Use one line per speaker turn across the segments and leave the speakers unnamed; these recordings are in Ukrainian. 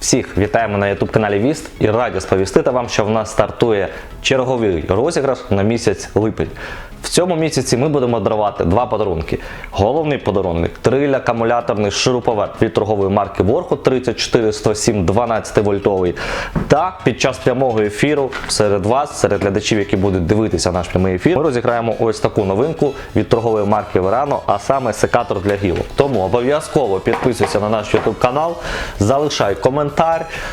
Всіх вітаємо на youtube каналі Віст і раді сповістити вам, що в нас стартує черговий розіграш на місяць липень. В цьому місяці ми будемо дарувати два подарунки. Головний подарунок триль акумуляторний шуруповерт від торгової марки Ворху 3407 12 вольтовий. Та під час прямого ефіру серед вас, серед глядачів, які будуть дивитися наш прямий ефір, ми розіграємо ось таку новинку від торгової марки Verano, а саме секатор для гілок. Тому обов'язково підписуйся на наш YouTube канал, залишай коментар,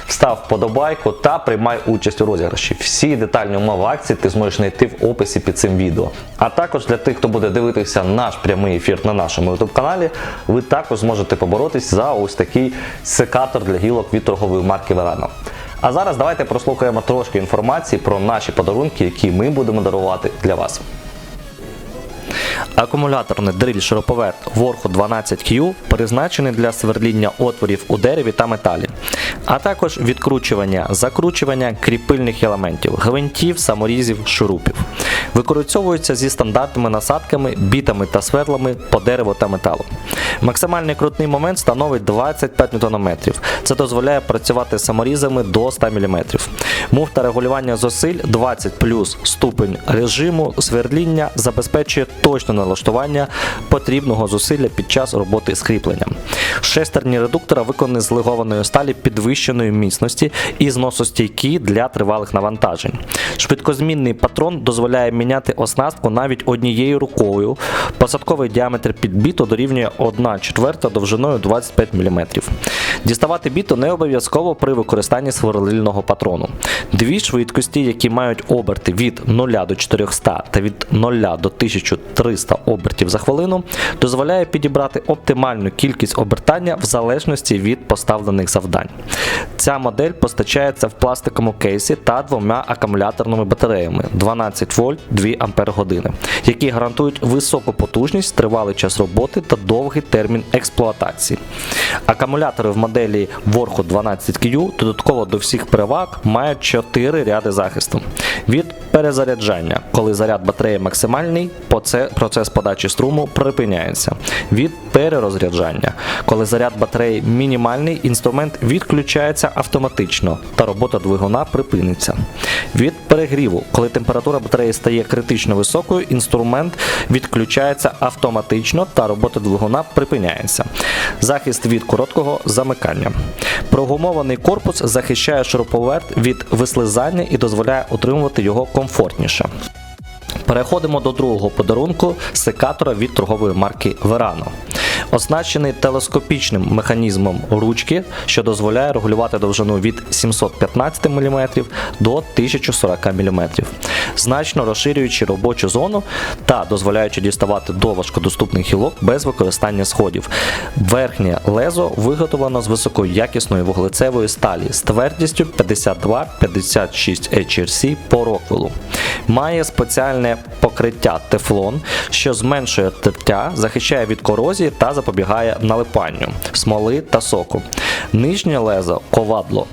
став вподобайку та приймай участь у розіграші. Всі детальні умови акції ти зможеш знайти в описі під цим відео. А також для тих, хто буде дивитися наш прямий ефір на нашому YouTube каналі, ви також зможете поборотись за ось такий секатор для гілок від торгової марки Verano. А зараз давайте прослухаємо трошки інформації про наші подарунки, які ми будемо дарувати для вас. Акумуляторний дриль шуруповерт Ворху 12Q призначений для свердління отворів у дереві та металі, а також відкручування, закручування кріпильних елементів, гвинтів, саморізів, шурупів. Використовуються зі стандартними насадками, бітами та свердлами по дереву та металу. Максимальний крутний момент становить 25 Нм. Це дозволяє працювати саморізами до 100 мм. Муфта регулювання зусиль 20 плюс ступень режиму свердління забезпечує точне налаштування потрібного зусилля під час роботи з кріпленням. Шестерні редуктора виконані з легованої сталі підвищеної міцності і зносостійкі для тривалих навантажень. Швидкозмінний патрон дозволяє міняти оснастку навіть однією рукою. Посадковий діаметр підбіту дорівнює 1 четверта довжиною 25 мм. Діставати біту не обов'язково при використанні сверлильного патрону. Дві швидкості, які мають оберти від 0 до 400 та від 0 до 1300 обертів за хвилину, дозволяє підібрати оптимальну кількість обертання в залежності від поставлених завдань. Ця модель постачається в пластиковому кейсі та двома акумуляторними батареями 12 вольт 2 ампер які гарантують високу потужність, тривалий час роботи та довгий термін експлуатації. Акумулятори в моделі Ворху 12Q додатково до всіх переваг мають 4 ряди захисту. Від перезаряджання, коли заряд батареї максимальний, процес подачі струму припиняється. Від перерозряджання, коли заряд батареї мінімальний, інструмент відключається автоматично та робота двигуна припиниться. Від перегріву, коли температура батареї стає критично високою, інструмент відключається автоматично та робота двигуна припиняється. Захист від короткого замикання. Прогумований корпус захищає шуруповерт від вислизання і дозволяє утримувати його комфортніше. Переходимо до другого подарунку секатора від торгової марки Verano. Оснащений телескопічним механізмом ручки, що дозволяє регулювати довжину від 715 мм до 1040 мм, значно розширюючи робочу зону та дозволяючи діставати до важкодоступних гілок без використання сходів. Верхнє лезо виготовлено з високоякісної вуглецевої сталі з твердістю 52-56 HRC по роквелу. Має спеціальне покриття тефлон, що зменшує тертя, захищає від корозії та запобігає налипанню, смоли та соку. Нижнє лезо ковадло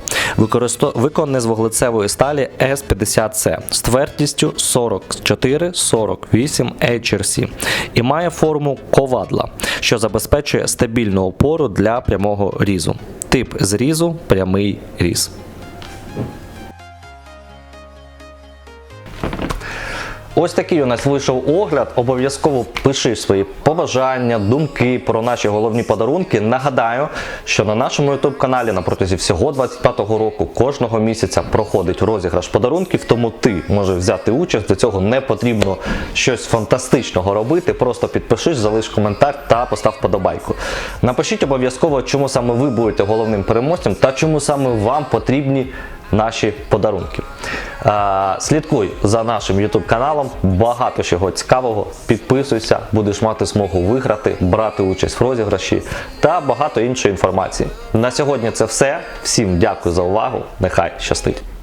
виконане з вуглецевої сталі S50C з твердістю 44-48 HRC і має форму ковадла, що забезпечує стабільну опору для прямого різу. Тип зрізу прямий різ. Ось такий у нас вийшов огляд. Обов'язково пиши свої побажання, думки про наші головні подарунки. Нагадаю, що на нашому youtube каналі на протязі всього 25-го року кожного місяця проходить розіграш подарунків, тому ти можеш взяти участь. До цього не потрібно щось фантастичного робити. Просто підпишись, залиш коментар та постав подобайку. Напишіть обов'язково, чому саме ви будете головним переможцем та чому саме вам потрібні наші подарунки. Слідкуй за нашим YouTube каналом, багато чого цікавого. Підписуйся, будеш мати змогу виграти, брати участь в розіграші та багато іншої інформації. На сьогодні це все. Всім дякую за увагу. Нехай щастить!